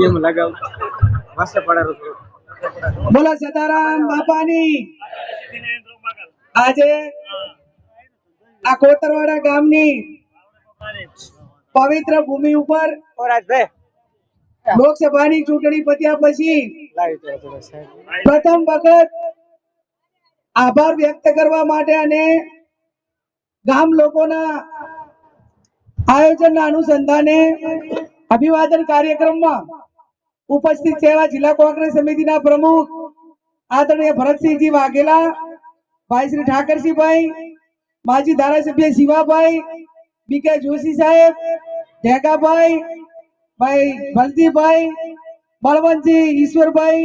એમ લગાવ વાસે પડારો બોલા સદારામ બાપાની. આજે આ કોતરવાડા ગામની પવિત્ર ભૂમિ ઉપર ઓરાજભાઈ લોકસભાની ચૂંટણી પત્યા પછી પ્રથમ વખત આભાર વ્યક્ત કરવા માટે અને ગામ લોકોના આયોજનના અનુસંધાને અભિવાદન કાર્યક્રમમાં ઉપસ્થિત એવા જિલ્લા કોંગ્રેસ સમિતિના પ્રમુખ આદરણીય ભરતસિંહજી વાઘેલા ભાઈ શ્રી ઠાકરસિંહભાઈ માજી ધારાસભ્ય શિવાભાઈ, બીકે જોશી સાહેબ ઢેગાભાઈ ભાઈ બલજીભાઈ બળવંતજી ઈશ્વરભાઈ,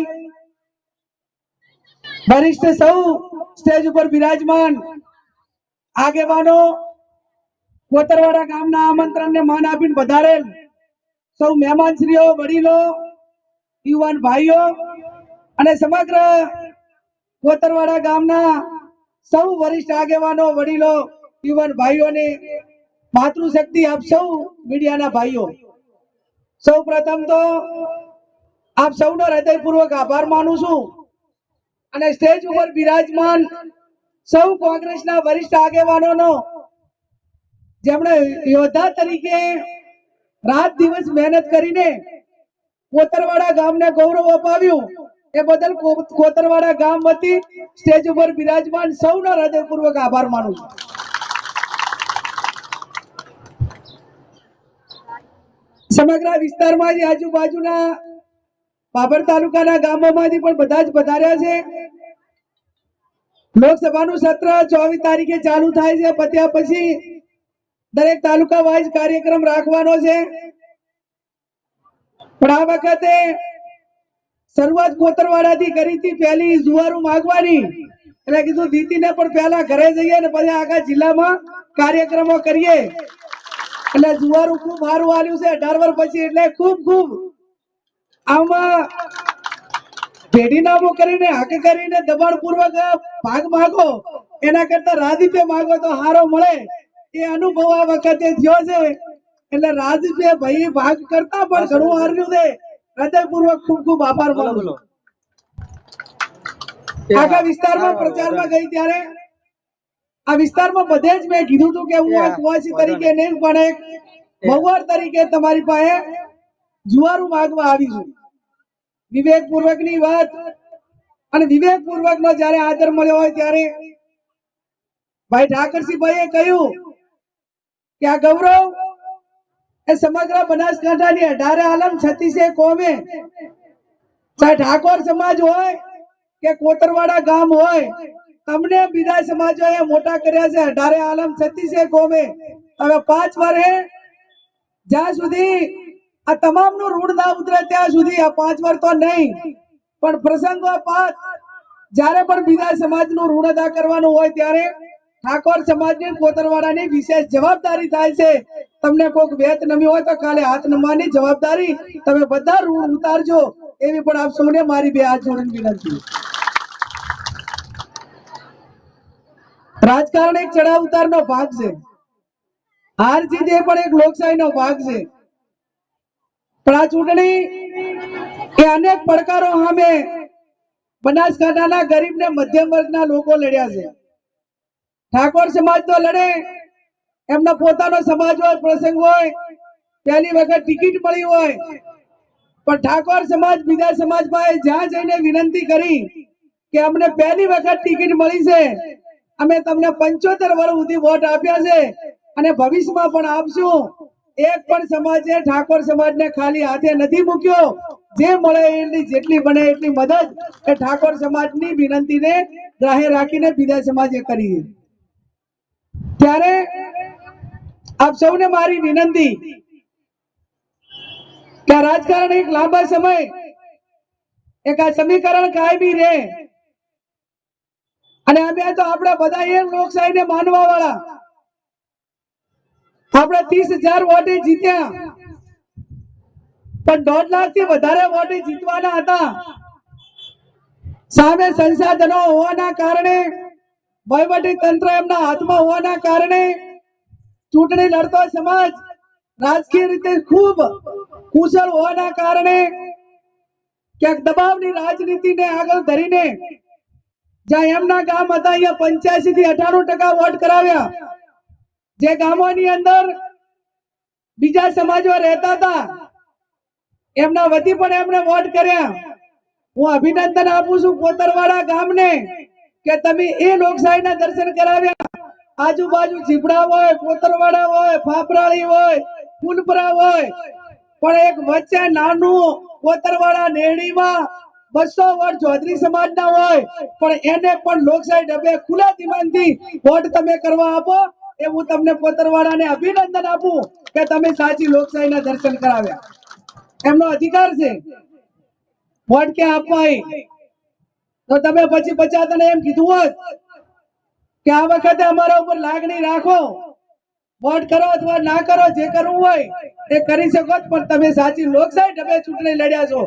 વરિષ્ઠ સૌ સ્ટેજ ઉપર બિરાજમાન આગેવાનો, કોતરવાડા ગામના આમંત્રણને માન આપીને વધારેલ સૌ મહેમાનશ્રીઓ, વડીલો, યુવાન ભાઈઓ અને સમગ્ર કોતરવાડા ગામના સૌ વરિષ્ઠ આગેવાનો, વડીલો, યુવાન ભાઈઓને માતૃશક્તિ આપ સૌ મીડિયાના ભાઈઓ. સૌ પ્રથમ તો આપ સૌનો હૃદયપૂર્વક આભાર માનું છું અને સ્ટેજ ઉપર બિરાજમાન સૌ કોંગ્રેસના વરિષ્ઠ આગેવાનોનો, જેમણે યોદ્ધા તરીકે રાત દિવસ મહેનત કરીને કોતરવાડા ગામને ગૌરવ અપાવ્યું. એ બદલ કોતરવાડા ગામ વતી સ્ટેજ ઉપર બિરાજમાન સૌનો હૃદયપૂર્વક આભાર માનું છું. સમગ્ર વિસ્તારમાં આજુબાજુના બાબર તાલુકાના ગામોમાંથી પણ બધા જ પધાર્યા છે. લોકસભાનું સત્ર ચોવીસ તારીખે ચાલુ થાય છે. પત્યા પછી દરેક તાલુકા વાઇઝ કાર્યક્રમ રાખવાનો છે. પણ આ વખતે શરૂઆત કોતરવાડાથી કરી હતી, પહેલી જુવારું માગવાની. એટલે કીધું દીતીને પણ પહેલા ઘરે જઈએ ને પછી આખા જિલ્લામાં કાર્યક્રમો કરીએ. એટલે જુવારું ખૂબ સારું આવ્યું છે, અઢાર વર્ષ પછી એટલે ખૂબ ખૂબ. આમાં પેઢીનામું કરીને, હક કરીને દબાણ પૂર્વક ભાગ માગો. એના કરતા રાજીપે માગો તો હારો મળે. એ અનુભવ આ વખતે થયો છે. એટલે રાજીપે ભાઈ ભાગ કરતા પણ ઘણું હાર્યું છે. હૃદયપૂર્વક ખૂબ ખૂબ આભાર બોલો. આખા વિસ્તારમાં પ્રચારમાં ગઈ ત્યારે આ વિસ્તારમાં બધે જ મેં કીધું હતું કે હું આ કુવાસી તરીકે નહીં પણ એક ભગવાન તરીકે તમારી પાસે જુવારું માગવા આવી છું. વિવેકપૂર્વકની વાત અને વિવેકપૂર્વક નો જયારે આદર મળ્યો હોય ત્યારે ભાઈ ઠાકરસિંહભાઈએ કહ્યું કે આ ગૌરવ? એ સમગ્ર બનાસકાંઠાની અઢારે આલમ છત્તીસે કોમે. ચાહે ઠાકોર સમાજ હોય કે કોતરવાડા ગામ હોય, તમને બીજા સમાજોએ મોટા કર્યા છે અઢારે આલમ છત્તીસે કોમે. હવે પાંચ વર્ષે, જ્યાં સુધી આ તમામનું ઋણ ના ઉતરે ત્યાં સુધી આ પાંચ વર્ષ તો નહીં, પણ પ્રસંગોપાત જ્યારે પણ બીજા સમાજનું ઋણ અદા કરવાનું હોય ત્યારે ઠાકોર સમાજની કોતરવાડાની વિશેષ જવાબદારી થાય છે. તમને કોઈક વેત નમી હોય તો કાલે હાથ નમવાની જવાબદારી તમે બધા ઋણ ઉતારજો. એવી પણ આપ સૌને મારી બે હાથ જોડીને વિનંતી. રાજકારણ એક ચડાવ ઉતારનો ભાગ છે. હાર જીત એ પણ એક લોકશાહીનો ભાગ છે. પણ આ ચૂંટણી એ અનેક પડકારો સામે બનાસકાંઠાના ગરીબ ને મધ્યમ વર્ગના લોકો લડ્યા છે. ઠાકોર સમાજ તો લડે. એમનો પોતાનો સમાજ હોય, પ્રસંગ હોય, પહેલી વખત ટિકિટ મળી હોય. પણ ઠાકોર સમાજ બીજા સમાજ પાસે જ્યાં જઈને વિનંતી કરી કે અમને પહેલી વખત ટિકિટ મળી છે, અમે તમને પંચોતેર વર્ષ સુધી વોટ આપ્યા છે અને ભવિષ્યમાં પણ આપશું. એક પણ સમાજે ઠાકોર સમાજને ખાલી હાથે નથી મૂક્યો. જે મળે એટલી જેટલી બને એટલી મદદ એ ઠાકોર સમાજની વિનંતીને ગ્રાહે રાખીને બીજા સમાજે કરી ત્યારે આપ સૌને મારી વિનંતી કે રાજકારણ એક લાંબા સમય એક આ સમીકરણ કાયમી રહે. અને અમે તો આપણે બધા એ લોકશાહીને માનવા વાળા આપણે ત્રીસ હજાર વોટે જીત્યા. પણ દોઢ લાખથી વધારે વોટે જીતવાના હતા. સામે સંસાધનો હોવાના કારણે વહીવટી તંત્ર એમના હાથમાં હોવાના કારણે ચૂંટણી લડતો સમાજ રાજકીય રીતે ખૂબ કુશળ હોવાના કારણે ક્યાંક દબાવની રાજનીતિને આગળ ધરીને જ્યાં એમના ગામ હતા, અહીંયા પંચ્યાસી થી અઠાણું ટકા વોટ કરાવ્યા. જે ગામોની અંદર બીજા સમાજો રહેતા હતા, એમના વતી પણ એમને વોટ કર્યા. હું અભિનંદન આપું છું કોતરવાડા ગામને. કે તમે એ લોકશાહીના દર્શન કરાવ્યા. આજુબાજુ ઝીપડા હોય, કોતરવાડા હોય, ફાફરાળી હોય, ફૂલપરા હોય. પણ એક વચ્ચે નાનું કોતરવાડા નેડીમાં બસો વોટ ચૌધરી સમાજના હોય. પણ એને પણ લોકશાહી ડબે ખુલ્લા દિમાગથી વોટ તમે કરવા આપો, એ હું તમને કોતરવાડાને અભિનંદન આપું કે તમે સાચી લોકશાહીના દર્શન કરાવ્યા. એમનો અધિકાર છે. વોટ ક્યાં આપવા? તો તમે પછી પચાસ તને એમ કીધું હોત કે આ વખતે અમારા ઉપર લાગણી રાખો. વોટ કરો અથવા ના કરો, જે કરવું હોય તે કરી શકો પણ તમે સાચી લોકશાહી ઢબે ચૂંટણી લડ્યા છો.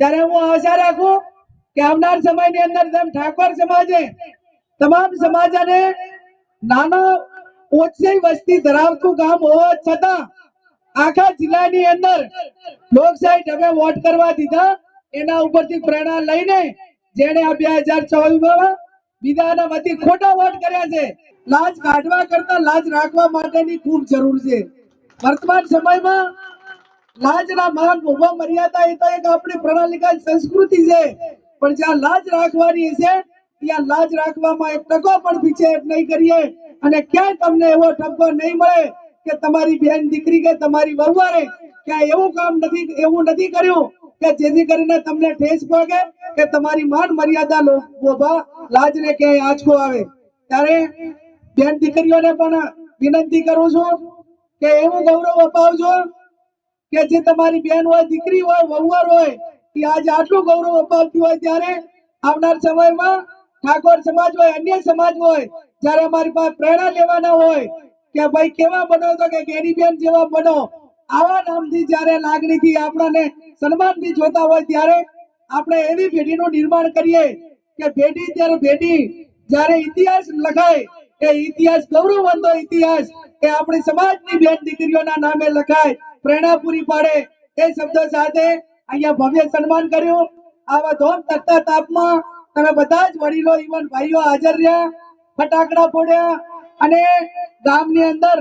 ત્યારે હું આશા રાખું કે આવનાર સમયની અંદર જેમ ઠાકોર સમાજે તમામ સમાજને નાના ઓછી વસ્તી ધરાવતું ગામ હોવા છતાં આખા જિલ્લાની અંદર લોકશાહી ઢબે વોટ કરવા દીધા. એના ઉપરથી પ્રેરણા લઈને જેણે આ બે હજાર ચોવીસમાં બીજાના વતી ખોટા વોટ કર્યા છે, લાજ કાઢવા કરતા લાજ રાખવા માટેની ખૂબ જરૂર છે. વર્તમાન સમયમાં લાજના માન ઊભા મર્યાદા એ તો એક આપણી પ્રણાલિકા સંસ્કૃતિ છે. પણ જ્યાં લાજ રાખવાની છે, ત્યાં લાજ રાખવામાં એક ટકો પણ પીછેહટ નહીં કરીએ. અને ક્યાંય તમને એવો ટકો નહીં મળે કે તમારી બેન દીકરી કે તમારી વહુવારે ક્યાંય એવું કામ નથી, એવું નથી કર્યું કે જેથી કરીને તમને ઠેસ પહોંચે કે તમારી માન મર્યાદા લો- લાજ ને ક્યાંય આંચકો આવે. ત્યારે બેન દીકરીઓને પણ વિનંતી કરું છું કે એવું ગૌરવ અપાવજો કે જે તમારી બેન હોય, દીકરી હોય, વહુવર હોય, એ આજે આટલું ગૌરવ અપાવતી હોય ત્યારે આવનાર સમયમાં ઠાકોર સમાજ હોય, અન્ય સમાજ હોય, જ્યારે અમારી પાસે પ્રેરણા લેવાના હોય કે ભાઈ કેવા બનો તો કે ગેરીબેન જેવા બનો. આવા નામથી જ્યારે લાગણીથી આપણને સન્માનથી જોતા હોય ત્યારે આપણે એવી પેઢીનું નિર્માણ કરીએ કે પેઢી ત્યારે પેઢી જ્યારે ઇતિહાસ લખાય, એ ઇતિહાસ ગૌરવવંતો ઇતિહાસ કે આપણી સમાજની બેન દીકરીઓના નામે લખાય પ્રેરણા પૂરી પાડે. એ શબ્દો સાથે અહીંયા ભવ્ય સન્માન કર્યું. આવા ધોમ તકતા તાપમાં તમે બધા જ વડીલો ઈવન ભાઈઓ હાજર રહ્યા, ફટાકડા ફોડ્યા અને ગામની અંદર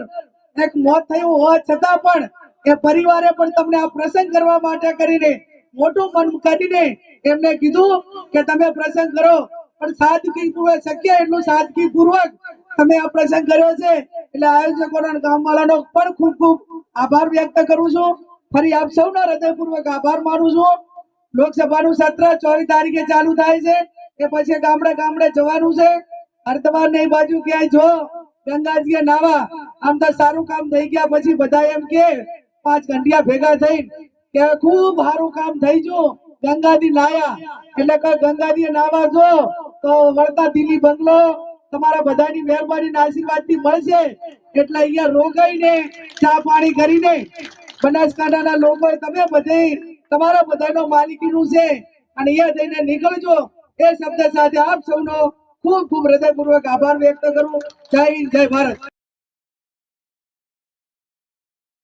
એક મોત થયું હોવા છતાં પણ એ પરિવારે પણ તમને આ પ્રસંગ કરવા માટે કરીને મોટું મન કરીને એમને કીધું કે તમે પ્રસંગ કરો. પણ સાદગી પૂર્વક શક્ય એટલું સાદગી પૂર્વક તમે આ પ્રસંગ કર્યો છે. એટલે આયોજકોના ગામવાળાનો પણ ખૂબ ખૂબ આભાર વ્યક્ત કરું છું. ફરી આપ સૌનો હૃદયપૂર્વક આભાર માનું છું. લોકસભાનું સત્ર ચોવીસ તારીખે ચાલુ થાય છે. એ પછી ગામડે ગામડે જવાનું છે. હરદ્વારની બાજુ ક્યાંય જો ગંગાજીએ નાવા, આમ તો સારું કામ થઈ ગયા પછી બધા એમ કે પાંચ ઘંટિયા ભેગા થઈ કે ખૂબ સારું કામ થઈ ગયું. ગંગાજી નાયા એટલે કે ગંગાજી નાવા જો, તો વળતા દિલ્હી બંગલો તમારા બધાની મહેરબાની આશીર્વાદથી મળશે. એટલે અહીંયા રોકાઈને ચા પાણી કરીને બનાસકાંઠાના લોકો તમે બધે, તમારા બધાનો માલિકીનું છે. અને અહીંયા જઈને નીકળજો. એ શબ્દ સાથે આપ સૌનો ખૂબ ખૂબ હૃદયપૂર્વક આભાર વ્યક્ત કરું. જય હિન્દ, જય ભારત.